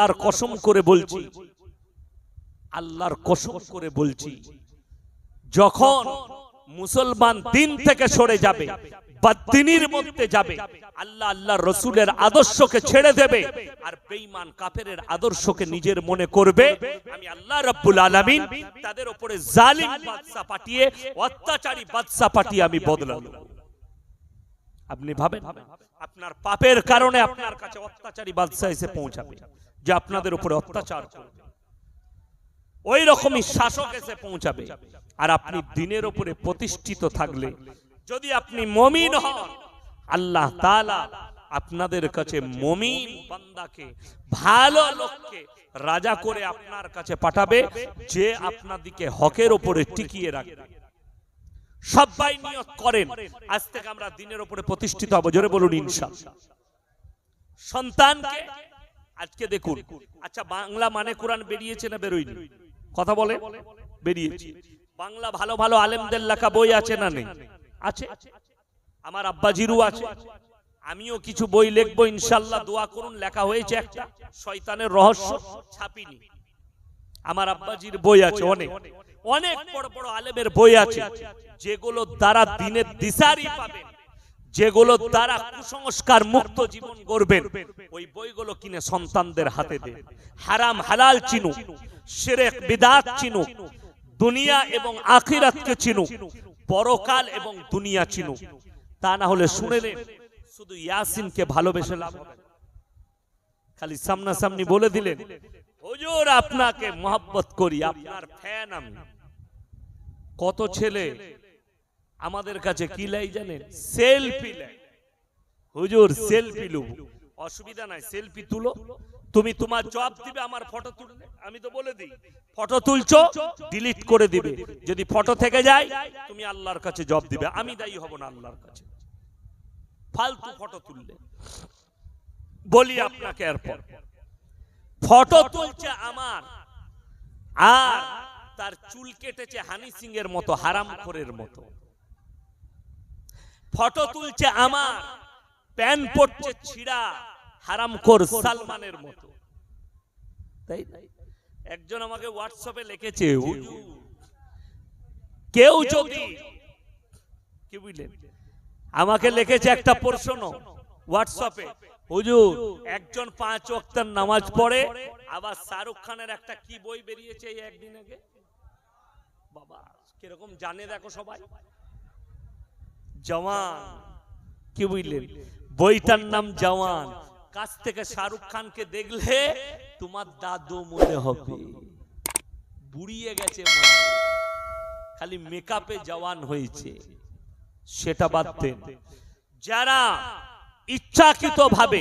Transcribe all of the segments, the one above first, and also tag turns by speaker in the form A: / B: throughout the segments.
A: আল্লাহর কসম করে বলছি। আল্লাহর কসম করে বলছি। যখন মুসলমান দিন থেকে সরে যাবে বা দিনের মধ্যে যাবে আল্লাহ আল্লাহ রসুলের আদর্শকে ছেড়ে দেবে আর বেঈমান কাফেরের আদর্শকে নিজের মনে করবে। আমি আল্লাহ রাব্বুল আলামিন তাদের উপরে জালিম বাদশা পাঠিয়ে অত্যাচারী বাদশা পাঠিয়ে আমি বদলাবো আপনি ভাবেন? আপনার পাপের কারণে আপনার কাছে অত্যাচারী বাদশা এসে পৌঁছাবে। যে আপনাদের উপরে অত্যাচার ওই রকমই শাসক এসে পৌঁছাবে। আর আপনি দিনের উপরে প্রতিষ্ঠিত থাকলে, যদি আপনি মমিন হন, আল্লাহ তাআলা আপনাদের কাছে মমিন বান্দাকে, ভালো লোককে রাজা করে আপনার কাছে পাঠাবে, যে আপনাদিকে হকের উপরে টিকিয়ে রাখবে। সবাই নিয়ত করেন, আজ থেকে আমরা দিনের উপরে প্রতিষ্ঠিত হব। জোরে বলুন, ইনশাআল্লাহ। সন্তানকে আজকে দেখুন। আচ্ছা বাংলা মানে কোরআন বেরিয়েছে না বেরোয়নি? কথা বলে? বেরিয়েছে। বাংলা ভালো ভালো আলেমদের লেখা বই আছে না নেই? আছে? আমার আব্বাজিরু আছে। আমিও কিছু বই লিখব, ইনশাল্লাহ দোয়া করুন, লেখা হয়েছে একটা। শয়তানের রহস্য ছাপিনি। আমার আব্বাজির বই আছে, অনেক। অনেক বড় বড় আলেমের বই আছে। যেগুলো দ্বারা দিনের দিশারি পাবেন। যেগুলো দ্বারা কুসংস্কার মুক্ত জীবন গড়বেন ওই বইগুলো কিনে সন্তানদের হাতে দেন হারাম হালাল চিনুক, শিরেক বিদাত চিনুক, দুনিয়া এবং আখিরাতকে চিনুক, পরকাল এবং দুনিয়া চিনুক। তা না হলে শুনে শুনেলেন শুধু ইয়াসিনকে ভালোবেসে লাভ হবে। খালি সামনাসামনি বলে দিলেন, হুজুর, আপনাকে মহব্বত করি, আপনার ফ্যান আমি। কত ছেলে আমাদের কাছে কি লাই জানেন? সেলফি লাই। হুজুর সেলফি লুব। অসুবিধা নাই সেলফি তুলো। তুমি তোমার জব দিবে আমার ফটো তুললে। আমি তো বলে দিই ফটো তুলছো ডিলিট করে দিবে। যদি ফটো থেকে যায় তুমি আল্লাহর কাছে জব দিবে। আমি দায়ী হব না আল্লাহর কাছে। ফালতু ফটো তুললে। বলি আপনাকে এরপর। ফটো তুলছে আমার। আর তার চুল কেটেছে হানি সিং এর মতো হারাম খোরের মতো। ফটো তুলছে আমার প্যান পড়ছে ছিড়া, হারামখোর সালমানের মতো। তাই? একজন আমাকে হোয়াটসঅ্যাপে লিখেছে কেউ যদি কি বুঝলেন? আমাকে লিখেছে একটা প্রশ্ন হোয়াটসঅ্যাপে, হুজুর, একজন পাঁচ ওয়াক্তের নামাজ পড়ে, আবার শাহরুখ খানের একটা কি বই বেরিয়েছে এই একদিন আগে? বাবা, কীরকম জানে দেখো সবাই। জওয়ান। কি বুঝলেন? বইটার নাম জওয়ান। কাছ থেকে শাহরুখ খানকে দেখলে তোমার দাদু মনে হবে। বুড়িয়ে গেছে খালি মেকআপে জওয়ান হয়েছে। সেটা বাদ দেন। যারা ইচ্ছাকৃত ভাবে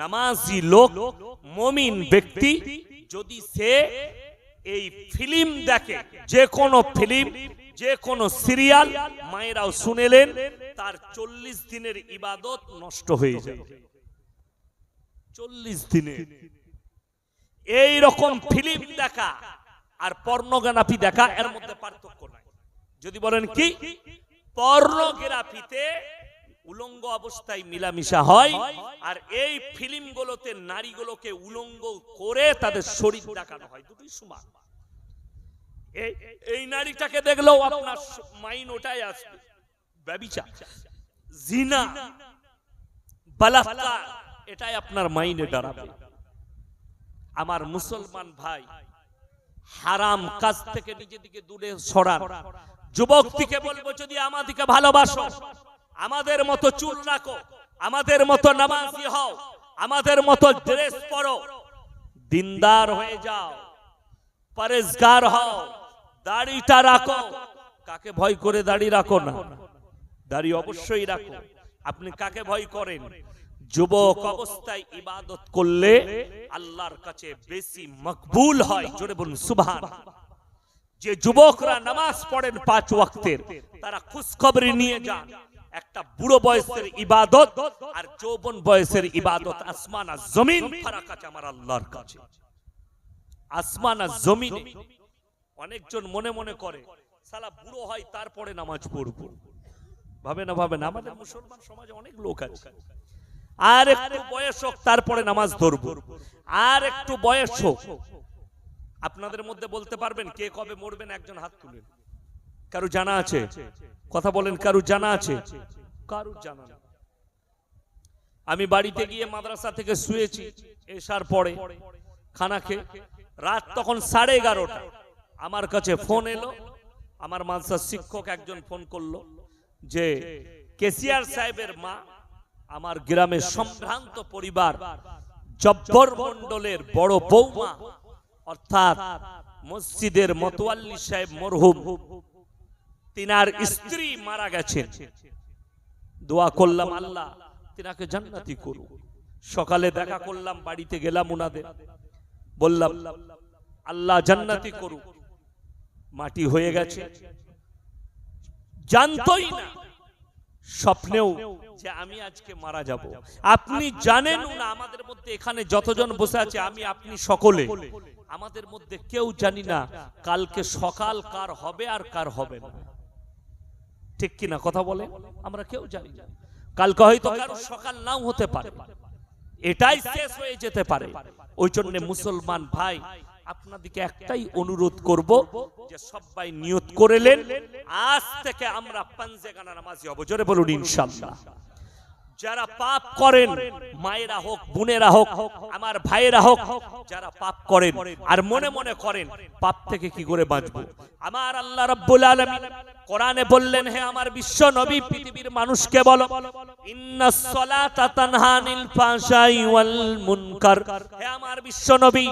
A: নামাজি লোক মমিন ব্যক্তি যদি সে এই ফিল্ম দেখে যে কোনো ফিল্ম যে কোনো সিরিয়াল মায়েরাও শুনেলেন, তার চল্লিশ দিনের ইবাদত নষ্ট হয়ে যায়। চল্লিশ দিনে। এই রকম ফিল্ম দেখা আর পর্নোগ্রাফি দেখা, এর মধ্যে পার্থক্য নাই। যদি বলেন কি? পর্নোগ্রাফিতে উলঙ্গ অবস্থায় মিলামিশা হয় আর এই ফিল্মগুলোতে নারীগুলোকে উলঙ্গ করে তাদের শরীর দেখানো হয়। দুটোই সমান। এই- নারীটাকে দেখলেও আপনার মাইন ওটাই আসবে। ব্যবিচার, জিনা, বালাৎকার, এটাই আপনার মাইনে দাঁড়াবে। আমার মুসলমান ভাই, হারাম কাজ থেকে নিজেদিকে দূরে সরান। যুবকটিকে বলব, যদি আমাদিকে ভালোবাসো, আমাদের মতো চুল রাখো, আমাদের মতো নামাজি হও, আমাদের মতো ড্রেস পরো, দিনদার হয়ে যাও। পরেজগার হও, দাড়িটা রাখো। কাকে ভয় করে দাড়ি রাখো না? দাড়ি অবশ্যই রাখো। আপনি কাকে ভয় করেন? যুবক অবস্থায় ইবাদত করলে আল্লাহর কাছে বেশি মকবুল হয়। জোরে বলুন, সুবহান। যে যুবকরা নামাজ পড়েন পাঁচ ওয়াক্তের, তারা খুশখবরি নিয়ে যান। একটা বুড়ো বয়সের ইবাদত আর যৌবন বয়সের ইবাদত। আসমান আর জমিন ফারাক আছে আমার আল্লাহর কাছে। আসমান আর জমিনে অনেকজন মনে মনে করে, সালা বুড়ো হয়, তারপরে নামাজ পড়ব। ভাবে না ভাবে না? আমাদের মুসলমান সমাজে অনেক লোক আছে। আর একটু বয়স হোক, তারপরে নামাজ ধরবো। আর একটু বয়স হোক, আপনাদের মধ্যে বলতে পারবেন, কে কবে মরবেন, একজন হাত তুলেন কারু জানা আছে? কথা বলেন, কারু জানা আছে? কারু জানা। আমি বাড়িতে গিয়ে মাদ্রাসা থেকে শুয়েছি, এসার পরে খানা খেয়ে রাত তখন সাড়ে এগারোটা। আমার কাছে ফোন এলো। আমার মাদ্রাসার শিক্ষক একজন ফোন করল যে কেসিয়ার সাহেবের মা আমার গ্রামের সম্ভ্রান্ত পরিবার জব্বর মন্ডলের বড় বৌমা, অর্থাৎ মসজিদের মতোয়াল্লি সাহেব মরহুম, তিনার স্ত্রী মারা গেছেন। দোয়া করলাম, আল্লাহ, তিনাকে জান্নাতি করুন সকালে দেখা করলাম, বাড়িতে গেলাম উনাদের। বললাম, আল্লাহ জান্নাতি করুক। মাটি হয়ে গেছে। জানতই না, স্বপ্নেও যে আমি আজকে মারা যাব। আপনি জানেন না, আমাদের মধ্যে এখানে যতজন বসে আছে, আমি, আপনি সকলে। আমাদের মধ্যে কেউ জানি না, কালকে সকাল কার হবে আর কার হবে না। ঠিক কি না কথা বলে? আমরা কেউ জানি না। কালকে হয়তো কারও সকাল নাও হতে পারে। এটাই শেষ হয়ে যেতে পারে। ওই জন্য মুসলমান ভাই আপনাদেরকে একটাই অনুরোধ করব যে সবাই নিয়ত করেলেন আজ থেকে আমরা পাঞ্জেগানা নামাজি হব। জোরে বলুন, ইনশাআল্লাহ। যারা পাপ করেন, মায়েরা হোক, বোনেরা হোক, আমার ভাইয়েরা হোক, যারা পাপ করেন আর মনে মনে করেন, পাপ থেকে কি করে বাঁচবো? আমার আল্লাহ রাব্বুল আলামিন কোরআনে বললেন, হে আমার বিশ্ব নবী, পৃথিবীর মানুষকে বলো হে আমার বিশ্ব নবী,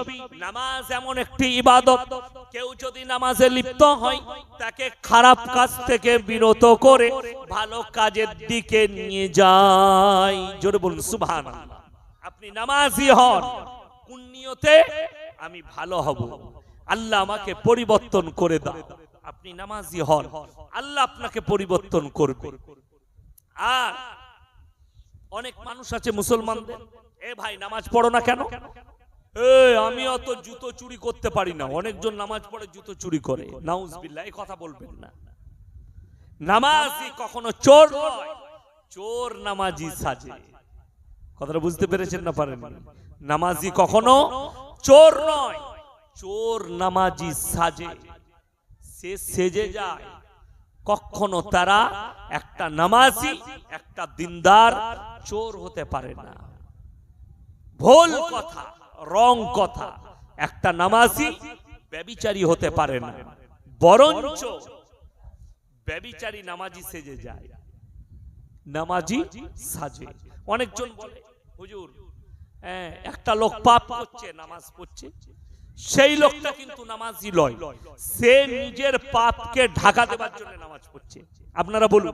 A: নামাজ এমন একটি ইবাদত, কেউ যদি নামাজে লিপ্ত হয়, তাকে খারাপ কাজ থেকে বিরত করে ভালো কাজের দিকে নিয়ে যায়। জোরে বলুন, সুবহানাল্লাহ। আপনি নামাজি হন কোন নিয়তে আমি ভালো হব। আল্লাহ আমাকে পরিবর্তন করে দাও। আপনি নামাজি হন, আল্লাহ আপনাকে পরিবর্তন করবে। আর অনেক মানুষ আছে মুসলমানদের, এ ভাই, নামাজ পড়ো না কেন? আমি অত জুতো চুরি করতে পারি না। অনেকজন নামাজ পড়ে, জুতো চুরি করে। নাউজবিল্লাহ, এই কথা বলবেন না। নামাজি কখনো চোর চোর নামাজি সাজে। কথাটা বুঝতে পেরেছেন না পারেন নামাজি কখনো চোর নয়, চোর নামাজি সাজে। সে সেজে যায়। কখনো তারা একটা নামাজি একটা দিনদার চোর হতে পারে না। ভুল কথা রং কথা একটা নামাজি ব্যবিচারী হতে পারে না। বরঞ্চ ব্যবিচারী নামাজি সেজে যায়। নামাজি সাজে। অনেকজন বলে হুজুর হ্যাঁ, একটা লোক পাপ করছে নামাজ পড়ছে। সেই লোকটা কিন্তু নামাজি লয়। সে নিজের পাপকে ঢাকা দেবার জন্য নামাজ পড়ছে। আপনারা বলুন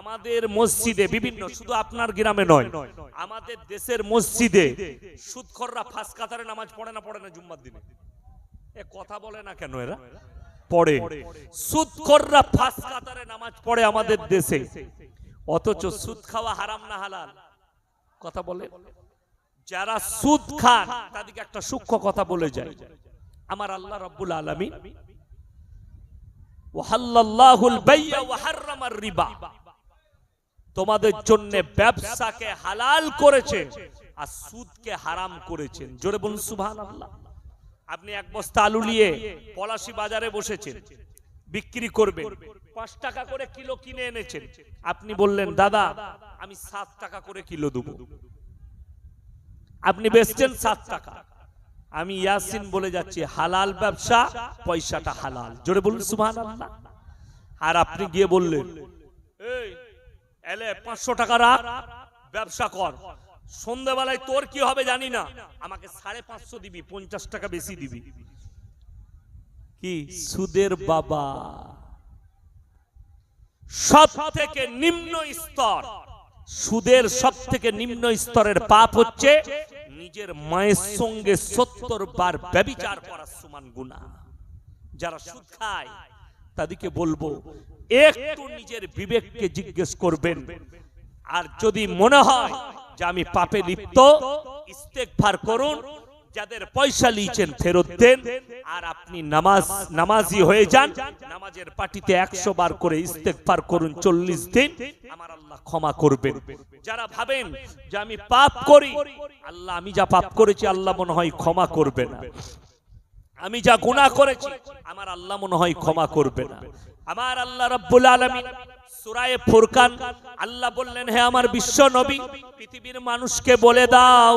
A: আমাদের মসজিদে বিভিন্ন শুধু আপনার গ্রামে নয় আমাদের দেশের মসজিদে সুদখররা ফাঁস কাতারে নামাজ পড়ে না পড়ে না জুম্মার দিনে? এ কথা বলে না কেন এরা? পড়ে। সুদখররা ফাঁস কাতারে নামাজ পড়ে আমাদের দেশে। অথচ সুদ খাওয়া হারাম না হালাল? কথা বলে। যারা সুদ খান, তাদেরকে একটা সূক্ষ্ম কথা বলে যায়। আমার আল্লাহ রাব্বুল রিবা। তোমাদের জন্য ব্যবসাকে হালাল করেছে আর সুদকে হারাম করেছেন। জোরে বলুন, সুবহানাল্লাহ। আপনি এক বস্তা আলু নিয়ে পলাশি বাজারে বসেছেন, বিক্রি করবেন, পাঁচ টাকা করে কিলো কিনে এনেছেন। আপনি বললেন, দাদা, আমি সাত টাকা করে কিলো দেবো। আপনি বেচছেন সাত টাকা। আমি ইয়াসিন বলে যাচ্ছি হালাল ব্যবসা পয়সাটা হালাল। জোরে বলুন সুবহানাল্লাহ। আর আপনি গিয়ে বললেন এলে পাঁচশো টাকা রাখ ব্যবসা কর। সন্ধ্যাবেলায় তোর কি হবে জানি না। আমাকে সাড়ে পাঁচশো দিবি পঞ্চাশ টাকা বেশি দিবি। কি? সুদের বাবা। সব থেকে নিম্ন স্তর। সুদের সব থেকে নিম্ন স্তরের পাপ হচ্ছে নিজের মায়ের সঙ্গে সত্তর বার ব্যবিচার করার সমান গুণা যারা সুদ খায়, তাদেরকে বলব, একটু নিজের বিবেককে জিজ্ঞেস করবেন। আর যদি মনে হয় যে আমি পাপে লিপ্ত ইস্তেকভার করুন যাদের পয়সা নিয়েছেন ফেরত দেন, আর আপনি নামাজ, নামাজি হয়ে যান, নামাজের পার্টিতে একশো বার করে ইস্তেকবার করুন চল্লিশ দিন, আমার আল্লাহ ক্ষমা করবেন। যারা ভাবেন যে আমি পাপ করি, আল্লাহ, আমি যা পাপ করেছি, আল্লাহ মনে হয় ক্ষমা করবে না। আমি যা গুনাহ করেছি, আমার আল্লাহ মনে হয় ক্ষমা করবে না। আমার আল্লাহ রাব্বুল আলামিন সূরায়ে ফুরকান, আল্লাহ বললেন, হে আমার বিশ্ব নবী, পৃথিবীর মানুষকে বলে দাও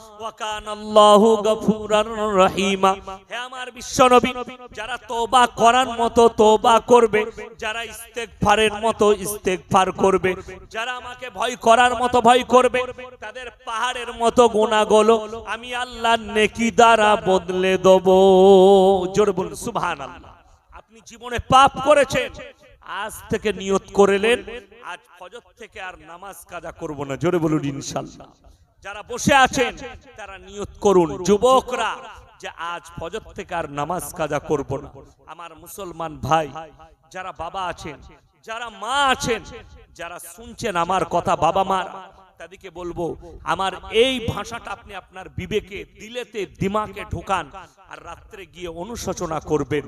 A: আমি নেকি দ্বারা বদলে আপনি জীবনে পাপ করেছেন, আজ থেকে নিয়ত করেলেন আজ ফজর থেকে আর নামাজ কাজা করব না, জোরে বলুন ইনশাআল্লাহ যারা বসে আছেন, তারা নিয়ত করুন, যুবকরা, যে আজ ফজর থেকে আর নামাজ কাজা করব না। আমার মুসলমান ভাই, যারা বাবা আছেন, যারা মা আছেন, যারা শুনছেন আমার কথা বাবা মা তাদেরকে বলব, আমার এই ভাষাটা আপনি আপনার বিবেকে, দিলেতে, দিমাকে ঢোকান, আর রাত্রে গিয়ে অনুশোচনা করবেন।